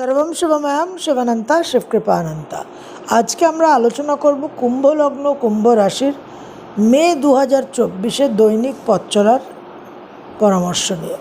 সর্বম শিবময়াম শিবানন্তা শিবকৃপানন্তা। আজকে আমরা আলোচনা করব কুম্ভ লগ্ন কুম্ভ রাশির মে দু হাজার চব্বিশে দৈনিক পথ চলার পরামর্শ নিয়ে।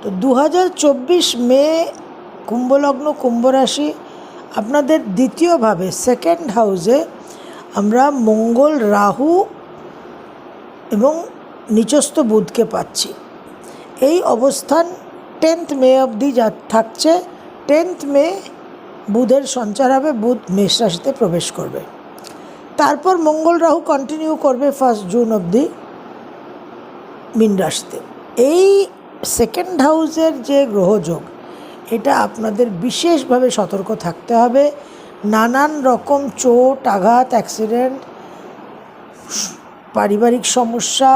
তো দু হাজার চব্বিশ মে কুম্ভ লগ্ন কুম্ভ রাশি আপনাদের দ্বিতীয়ভাবে সেকেন্ড হাউসে আমরা মঙ্গল, রাহু এবং নিচস্থ বুধকে পাচ্ছি। এই অবস্থান টেন্থ মে অবধি যা থাকছে টেন্থ মে বুধের সঞ্চার হবে, বুধ মেষ রাশিতে প্রবেশ করবে। তারপর মঙ্গল রাহু কন্টিনিউ করবে ফার্স্ট জুন অবধি মীন রাশিতে। এই সেকেন্ড হাউসের যে গ্রহযোগ এটা আপনাদের বিশেষভাবে সতর্ক থাকতে হবে। নানান রকম চোট, আঘাত অ্যাক্সিডেন্ট পারিবারিক সমস্যা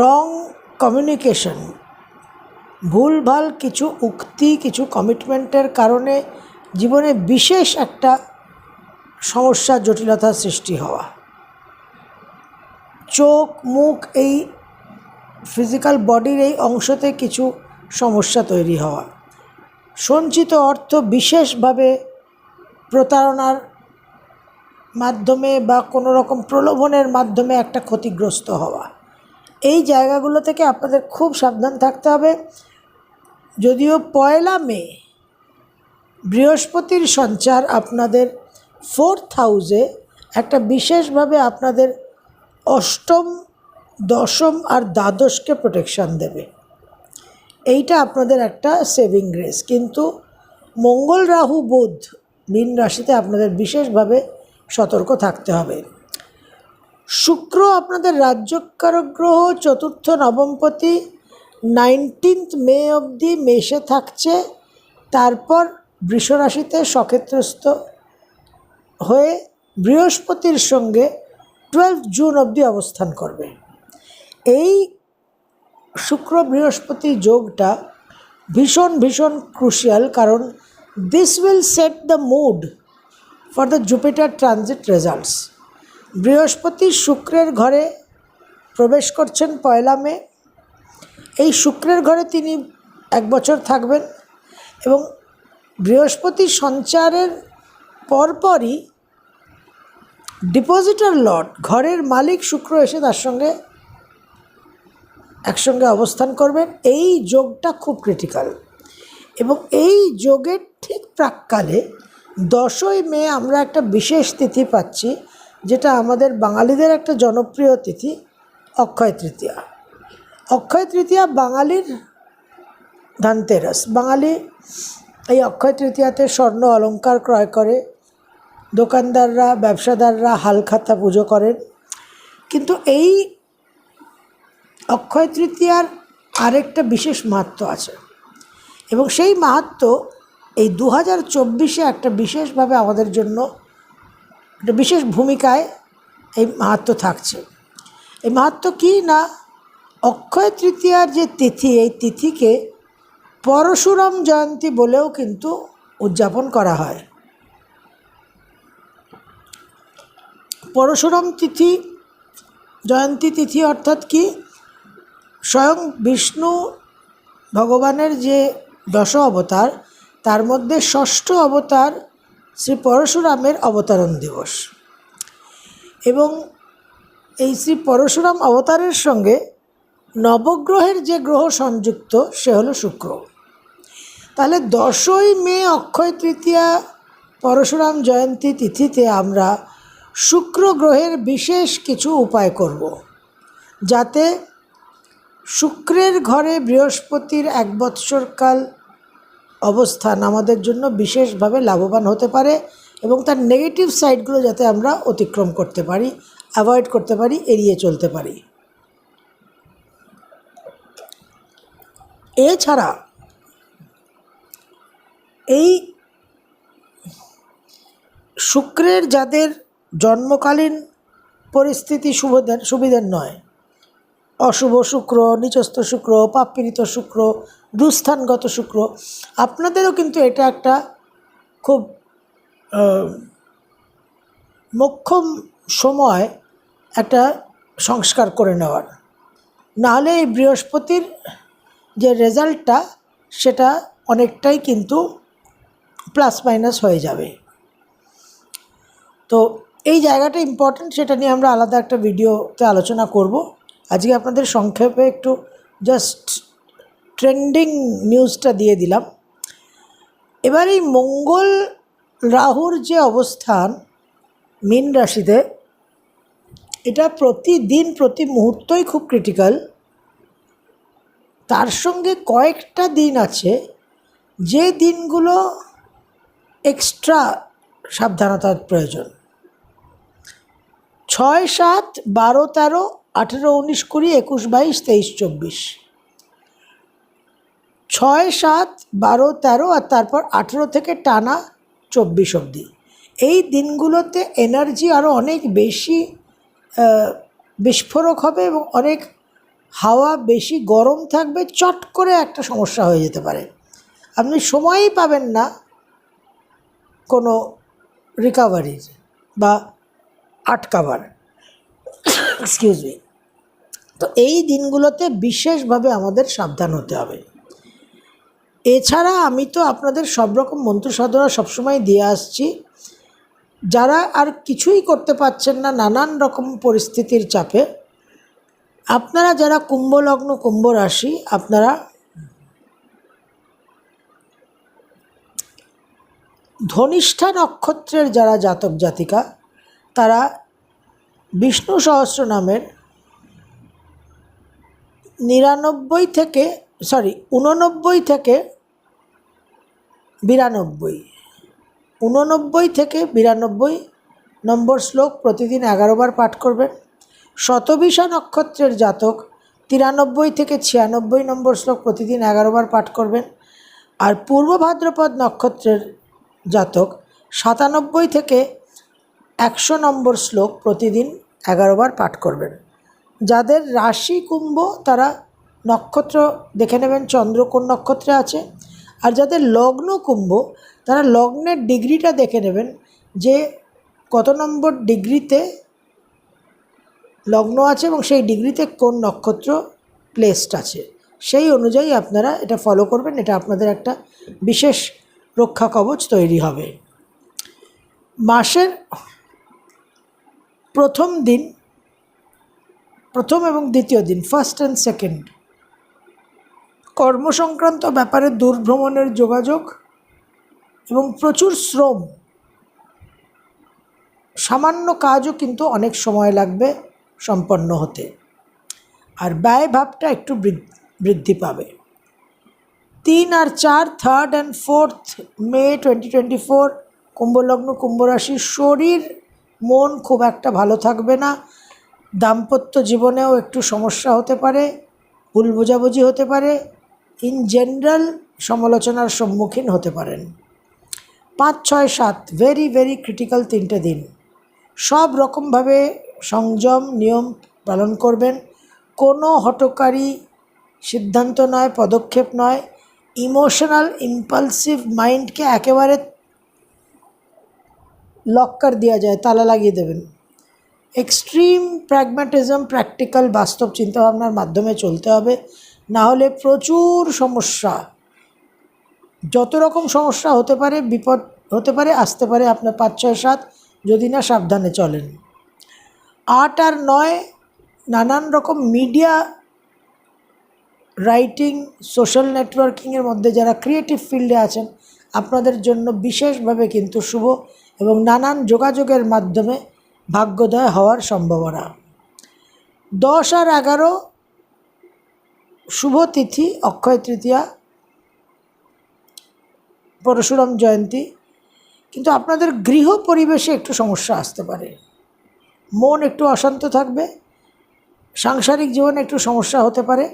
রং কমিউনিকেশন ভুলভাল কিছু উক্তি, কিছু কমিটমেন্টের কারণে জীবনে বিশেষ একটা সমস্যা জটিলতার সৃষ্টি হওয়া। চোখ, মুখ এই ফিজিক্যাল বডির এই অংশতে কিছু সমস্যা তৈরি হওয়া। সঞ্চিত অর্থ বিশেষভাবে প্রতারণার মাধ্যমে বা কোনো রকম প্রলোভনের মাধ্যমে একটা ক্ষতিগ্রস্ত হওয়া। এই জায়গাগুলো থেকে আপনাদের খুব সাবধান থাকতে হবে। যদিও পয়লা মে, বৃহস্পতির সঞ্চার আপনাদের ফোর্থ হাউসে একটা বিশেষভাবে আপনাদের অষ্টম, দশম আর দ্বাদশকে প্রোটেকশান দেবে। এইটা আপনাদের একটা সেভিং গ্রেস কিন্তু মঙ্গল রাহু, বুধ, মীন রাশিতে আপনাদের বিশেষভাবে সতর্ক থাকতে হবে। শুক্র আপনাদের রাজ্যকারক গ্রহ, চতুর্থ, নবমপতি নাইনটিন্থ মে অবধি মেষে থাকছে, তারপর বৃষরাশিতে সক্ষেত্রস্থ হয়ে বৃহস্পতির সঙ্গে টুয়েলভ জুন অবধি অবস্থান করবে। এই শুক্র বৃহস্পতি যোগটা ভীষণ ভীষণ ক্রুশিয়াল কারণ this will set the mood for the Jupiter transit results Brihaspati শুক্রের ঘরে প্রবেশ করছেন পয়লা মে এই শুক্রের ঘরে তিনি এক বছর থাকবেন এবং বৃহস্পতি সঞ্চারের পরপরই ডিপোজিটার লট ঘরের মালিক শুক্র এসে তার সঙ্গে একসঙ্গে অবস্থান করবেন। এই যোগটা খুব ক্রিটিক্যাল এবং এই যোগের ঠিক প্রাককালে দশই মে আমরা একটা বিশেষ তিথি পাচ্ছি, যেটা আমাদের বাঙালিদের একটা জনপ্রিয় তিথি, অক্ষয় তৃতীয়া। অক্ষয় তৃতীয়া বাঙালির ধানতেরাস। বাঙালি এই অক্ষয় তৃতীয়াতে স্বর্ণ অলঙ্কার ক্রয় করে, দোকানদাররা, ব্যবসাদাররা হালখাতা পুজো করেন। কিন্তু এই অক্ষয় তৃতীয়ার আরেকটা বিশেষ মাহাত্ম আছে এবং সেই মাহাত্ম এই দু হাজার চব্বিশে একটা বিশেষভাবে আমাদের জন্য একটা বিশেষ ভূমিকায় এই মাহাত্ম থাকছে। এই মাহাত্ম কী না অক্ষয় তৃতীয়ার যে তিথি, এই তিথিকে পরশুরাম জয়ন্তী বলেও কিন্তু উদযাপন করা হয়। পরশুরাম তিথি, জয়ন্তী তিথি অর্থাৎ কি? স্বয়ং বিষ্ণু ভগবানের যে দশ অবতার, তার মধ্যে ষষ্ঠ অবতার শ্রী পরশুরামের অবতারণ দিবস। এবং এই শ্রী পরশুরাম অবতারের সঙ্গে নবগ্রহের যে গ্রহ সংযুক্ত, সে হলো শুক্র। তাহলে দশই মে, অক্ষয় তৃতীয়া, পরশুরাম জয়ন্তী তিথিতে আমরা শুক্র গ্রহের বিশেষ কিছু উপায় করব। যাতে শুক্রের ঘরে বৃহস্পতির এক বৎসরকাল অবস্থান আমাদের জন্য বিশেষভাবে লাভবান হতে পারে এবং তার নেগেটিভ সাইডগুলো যাতে আমরা অতিক্রম করতে পারি অ্যাভয়েড করতে পারি, এড়িয়ে চলতে পারি। এছাড়া এই শুক্রের যাদের জন্মকালীন পরিস্থিতি শুভদের সুবিধের নয়, অশুভ শুক্র, নিচস্থ শুক্র পাপপীড়িত শুক্র, দুস্থানগত শুক্র, আপনাদেরও কিন্তু এটা একটা খুব মোক্ষম সময় একটা সংস্কার করে নেওয়ার। নাহলে এই বৃহস্পতির যে রেজাল্টটা, সেটা অনেকটাই কিন্তু প্লাস মাইনাস হয়ে যাবে। তো এই জায়গাটা ইম্পর্ট্যান্ট সেটা নিয়ে আমরা আলাদা একটা ভিডিওতে আলোচনা করব। আজকে আপনাদের সংক্ষেপে একটু জাস্ট ট্রেন্ডিং নিউজটা দিয়ে দিলাম। এবার এই মঙ্গল রাহুর যে অবস্থান, মীন রাশিতে, এটা প্রতিদিন, প্রতি মুহূর্তই খুব ক্রিটিক্যাল তার সঙ্গে কয়েকটা দিন আছে, যে দিনগুলো এক্সট্রা সাবধানতার প্রয়োজন। ছয় সাত বারো তেরো আঠেরো উনিশ কুড়ি একুশ বাইশ তেইশ চব্বিশ। ছয় সাত বারো তেরো আর তারপর আঠেরো থেকে টানা চব্বিশ অবধি। এই দিনগুলোতে এনার্জি আরও অনেক বেশি বিস্ফোরক হবে এবং অনেক হাওয়া বেশি গরম থাকবে, চট করে একটা সমস্যা হয়ে যেতে পারে। আপনি সময়ই পাবেন না কোনো রিকাভারির বা আটকাবার। এক্সকিউজ মি তো এই দিনগুলোতে বিশেষভাবে আমাদের সাবধান হতে হবে। এছাড়া আমি তো আপনাদের সব রকম মন্ত্র সাধনা সবসময় দিয়ে আসছি। যারা আর কিছুই করতে পারছেন না, নানান রকম পরিস্থিতির চাপে আপনারা যারা কুম্ভ লগ্ন কুম্ভ রাশি আপনারা ধনিষ্ঠা নক্ষত্রের যারা জাতক, জাতিকা, তারা বিষ্ণু সহস্র নামের নিরানব্বই থেকে সরি উননব্বই থেকে বিরানব্বই। উননব্বই থেকে বিরানব্বই নম্বর শ্লোক প্রতিদিন এগারো বার পাঠ করবেন। শতবিশা নক্ষত্রের জাতক, তিরানব্বই থেকে ছিয়ানব্বই নম্বর শ্লোক প্রতিদিন এগারো বার পাঠ করবেন। আর পূর্ব ভাদ্রপদ নক্ষত্রের জাতক, সাতানব্বই থেকে একশো নম্বর শ্লোক প্রতিদিন এগারো বার পাঠ করবেন। যাদের রাশি কুম্ভ, তারা নক্ষত্র দেখে নেবেন, চন্দ্র কোন নক্ষত্রে আছে। আর যাদের লগ্ন কুম্ভ, তারা লগ্নের ডিগ্রিটা দেখে নেবেন যে কত নম্বর ডিগ্রিতে লগ্ন আছে এবং সেই ডিগ্রিতে কোন নক্ষত্র প্লেসড আছে। সেই অনুযায়ী আপনারা এটা ফলো করবেন, এটা আপনাদের একটা বিশেষ রক্ষা কবচ তৈরি হবে। মাসের প্রথম দিন, প্রথম এবং দ্বিতীয় দিন ফার্স্ট অ্যান্ড সেকেন্ড কর্মসংক্রান্ত ব্যাপারে দূরভ্রমণের যোগাযোগ এবং প্রচুর শ্রম। সামান্য কাজও কিন্তু অনেক সময় লাগবে। সম্পন্ন হতে। আর ব্যয় ভাবটা একটু বৃদ্ধি পাবে। তিন আর চার third and fourth May twenty twenty four কুম্ভলগ্ন, কুম্ভরাশির শরীর, মন খুব একটা ভালো থাকবে না। দাম্পত্য জীবনেও একটু সমস্যা হতে পারে, ভুল বোঝাবুঝি হতে পারে। ইন জেনারেল সমালোচনার সম্মুখীন হতে পারেন। পাঁচ, ছয়, সাত ভেরি ভেরি ক্রিটিক্যাল তিনটে দিন। সব রকমভাবে সংযম নিয়ম পালন করবেন। কোনো হটকারী সিদ্ধান্ত নয়, পদক্ষেপ নয়। ইমোশনাল, ইম্পালসিভ মাইন্ডকে একেবারে লক্কার দেওয়া যায়, তালা লাগিয়ে দেবেন। এক্সট্রিম প্র্যাগম্যাটিজম, প্র্যাকটিক্যাল বাস্তব চিন্তাভাবনার মাধ্যমে চলতে হবে। না হলে প্রচুর সমস্যা। যত রকম সমস্যা হতে পারে, বিপদ হতে পারে, আসতে পারে আপনার পাঁচ, ছয়, সাত, যদি না সাবধানে চলেন। আট আর নয়, নানান রকম মিডিয়া রাইটিং, সোশ্যাল নেটওয়ার্কিংয়ের মধ্যে যারা ক্রিয়েটিভ ফিল্ডে আছেন, আপনাদের জন্য বিশেষভাবে কিন্তু শুভ এবং নানান যোগাযোগের মাধ্যমে ভাগ্যোদয় হওয়ার সম্ভাবনা। দশ আর এগারো, শুভ তিথি, অক্ষয় তৃতীয়া, পরশুরাম জয়ন্তী। কিন্তু আপনাদের গৃহ পরিবেশে একটু সমস্যা আসতে পারে। মন একটু অশান্ত থাকবে, সাংসারিক জীবনে একটু সমস্যা হতে পারে,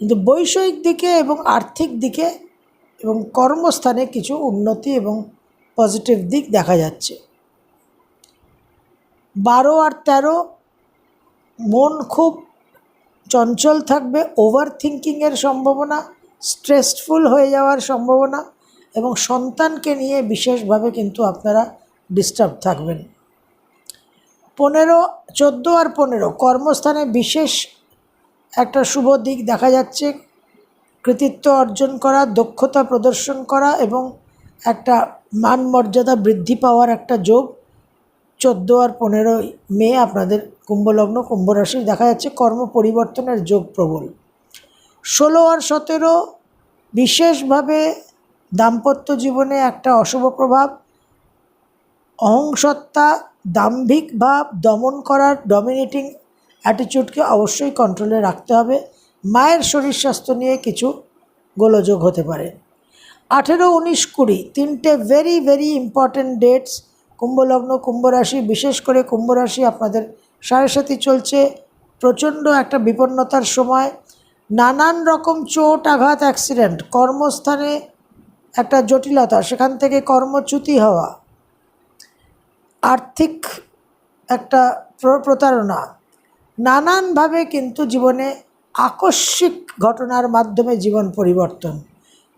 কিন্তু বৈষয়িক দিকে এবং আর্থিক দিকে এবং কর্মস্থানে কিছু উন্নতি এবং পজিটিভ দিক দেখা যাচ্ছে। বারো আর তেরো, মন খুব চঞ্চল থাকবে ওভার থিঙ্কিংয়ের সম্ভাবনা, স্ট্রেসফুল হয়ে যাওয়ার সম্ভাবনা এবং সন্তানকে নিয়ে বিশেষভাবে কিন্তু আপনারা ডিস্টার্ব থাকবেন। পনেরো, চোদ্দ আর পনেরো কর্মস্থানে বিশেষ একটা শুভ দিক দেখা যাচ্ছে। কৃতিত্ব অর্জন করা, দক্ষতা প্রদর্শন করা এবং একটা মান মর্যাদা বৃদ্ধি পাওয়ার একটা যোগ। চোদ্দ আর পনেরোই মে আপনাদের কুম্ভলগ্ন কুম্ভ রাশির দেখা যাচ্ছে কর্ম পরিবর্তনের যোগ প্রবল। ষোলো আর সতেরো বিশেষভাবে দাম্পত্য জীবনে একটা অশুভ প্রভাব। অহংসত্তা দাম্ভিক ভাব দমন করার ডমিনেটিং অ্যাটিটিউডকে অবশ্যই কন্ট্রোলে রাখতে হবে। মায়ের শরীর স্বাস্থ্য নিয়ে কিছু গোলযোগ হতে পারে। আঠেরো, উনিশ, কুড়ি তিনটে ভেরি ভেরি ইম্পর্ট্যান্ট ডেটস কুম্ভলগ্ন কুম্ভ রাশি বিশেষ করে কুম্ভরাশি আপনাদের সাড়ে সাথী চলছে। প্রচণ্ড একটা বিপন্নতার সময়। নানান রকম চোট, আঘাত অ্যাক্সিডেন্ট কর্মস্থানে একটা জটিলতা, সেখান থেকে কর্মচ্যুতি হওয়া। আর্থিক একটা প্র- প্রতারণা। নানানভাবে কিন্তু জীবনে আকস্মিক ঘটনার মাধ্যমে জীবন পরিবর্তন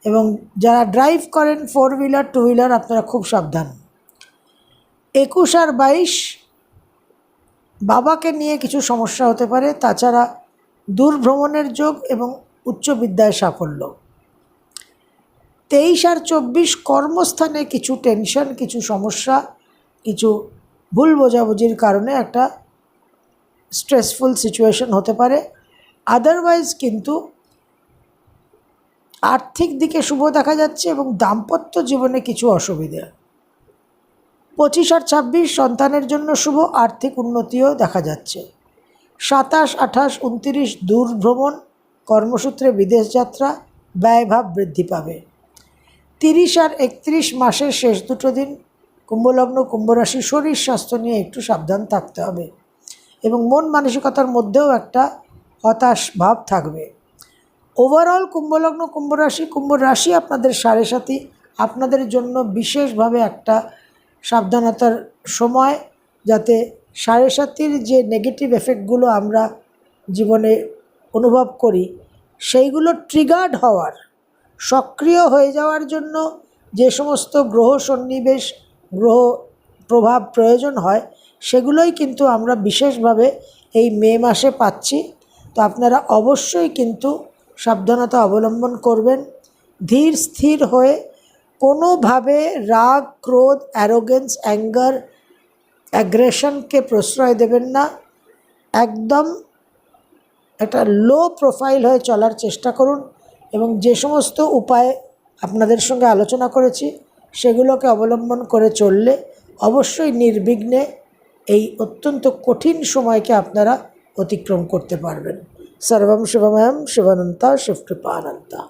এবং যারা ড্রাইভ করেন ফোর হুইলার টু হুইলার আপনারা খুব সাবধান। একুশ আর বাইশ বাবাকে নিয়ে কিছু সমস্যা হতে পারে, তাছাড়া দূর ভ্রমণের যোগ এবং উচ্চ বিদ্যায় সাফল্য। তেইশ আর চব্বিশ কর্মস্থানে কিছু টেনশন কিছু সমস্যা কিছু ভুল বোঝাবুঝির কারণে একটা স্ট্রেসফুল সিচুয়েশন হতে পারে। আদারওয়াইজ কিন্তু আর্থিক দিকে শুভ দেখা যাচ্ছে এবং দাম্পত্য জীবনে কিছু অসুবিধা। পঁচিশ আর ছাব্বিশ সন্তানের জন্য শুভ, আর্থিক উন্নতিও দেখা যাচ্ছে। সাতাশ, আঠাশ, উনতিরিশ দূর ভ্রমণ কর্মসূত্রে বিদেশ যাত্রা, ব্যয়ভাব বৃদ্ধি পাবে। তিরিশ আর একত্রিশ মাসের শেষ দুটো দিন কুম্ভলগ্ন, কুম্ভরাশি শরীর স্বাস্থ্য নিয়ে একটু সাবধান থাকতে হবে এবং মন মানসিকতার মধ্যেও একটা হতাশ ভাব থাকবে। ওভারঅল কুম্ভলগ্ন, কুম্ভরাশি কুম্ভ রাশি আপনাদের সাড়ে সাথী, আপনাদের জন্য বিশেষভাবে একটা সাবধানতার সময় যাতে সাড়ে সাতির যে নেগেটিভ এফেক্টগুলো আমরা জীবনে অনুভব করি, সেইগুলো ট্রিগার্ড হওয়ার, সক্রিয় হয়ে যাওয়ার জন্য যে সমস্ত গ্রহ সন্নিবেশ গ্রহ প্রভাব প্রয়োজন হয়, সেগুলোই কিন্তু আমরা বিশেষভাবে এই মে মাসে পাচ্ছি। তো আপনারা অবশ্যই কিন্তু সাবধানতা অবলম্বন করবেন। ধীর, স্থির হয়ে কোনোভাবে রাগ, ক্রোধ অ্যারোগেন্স অ্যাঙ্গার অ্যাগ্রেশনকে প্রশ্রয় দেবেন না। একদম একটা লো প্রোফাইল হয়ে চলার চেষ্টা করুন এবং যে সমস্ত উপায় আপনাদের সঙ্গে আলোচনা করেছি সেগুলোকে অবলম্বন করে চললে অবশ্যই নির্বিঘ্নে এই অত্যন্ত কঠিন সময়কে আপনারা অতিক্রম করতে পারবেন। সর্বম শিবময়ম শিবানন্তা শিবকৃপানন্তা